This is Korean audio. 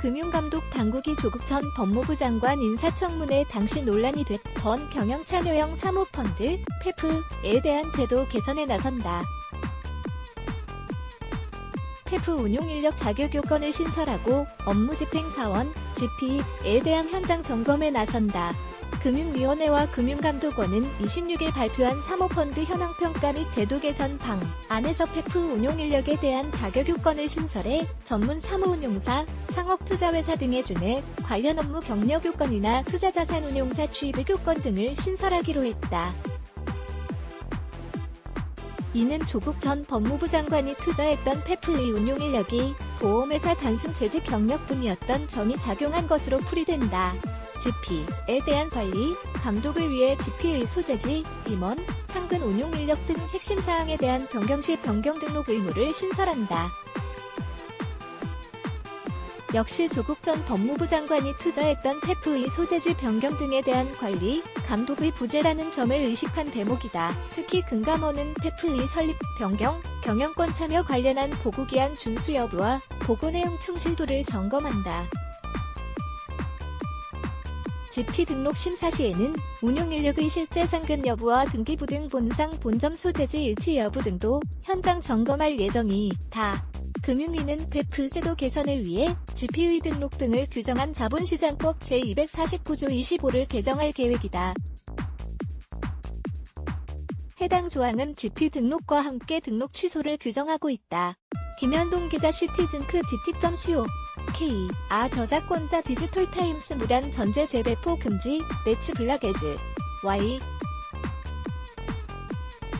금융감독 당국이 조국 전 법무부 장관 인사청문회 당시 논란이 됐던 경영참여형 사모펀드 페프에 대한 제도 개선에 나선다. 페프 운용 인력 자격 요건을 신설하고 업무 집행 사원 GP에 대한 현장 점검에 나선다. 금융위원회와 금융감독원은 26일 발표한 사모펀드 현황평가 및 제도 개선 방 안에서 페프 운용 인력에 대한 자격 요건을 신설해 전문 사모운용사, 상업투자회사 등에 준해 관련 업무 경력 요건이나 투자자산운용사 취득 요건 등을 신설하기로 했다. 이는 조국 전 법무부 장관이 투자했던 페플의 운용 인력이 보험회사 단순 재직 경력뿐이었던 점이 작용한 것으로 풀이된다. GP에 대한 관리, 감독을 위해 GP의 소재지, 임원, 상근 운용 인력 등 핵심 사항에 대한 변경 시 변경 등록 의무를 신설한다. 역시 조국 전 법무부 장관이 투자했던 페프의 소재지 변경 등에 대한 관리, 감독의 부재라는 점을 의식한 대목이다. 특히 금감원은 페프의 설립, 변경, 경영권 참여 관련한 보고기한 준수 여부와 보고 내용 충실도를 점검한다. GP 등록 심사 시에는 운용 인력의 실제 상근 여부와 등기부 등 본상 본점 소재지 일치 여부 등도 현장 점검할 예정이 다. 금융위는 페프 제도 개선을 위해 GP의 등록 등을 규정한 자본시장법 제249조 25를 개정할 계획이다. 해당 조항은 GP 등록과 함께 등록 취소를 규정하고 있다. 김현동 기자 시티즌크 디틱.co K. 아 저작권자 디지털타임스 무단 전제 재배포 금지 매치 블락에즈 Y.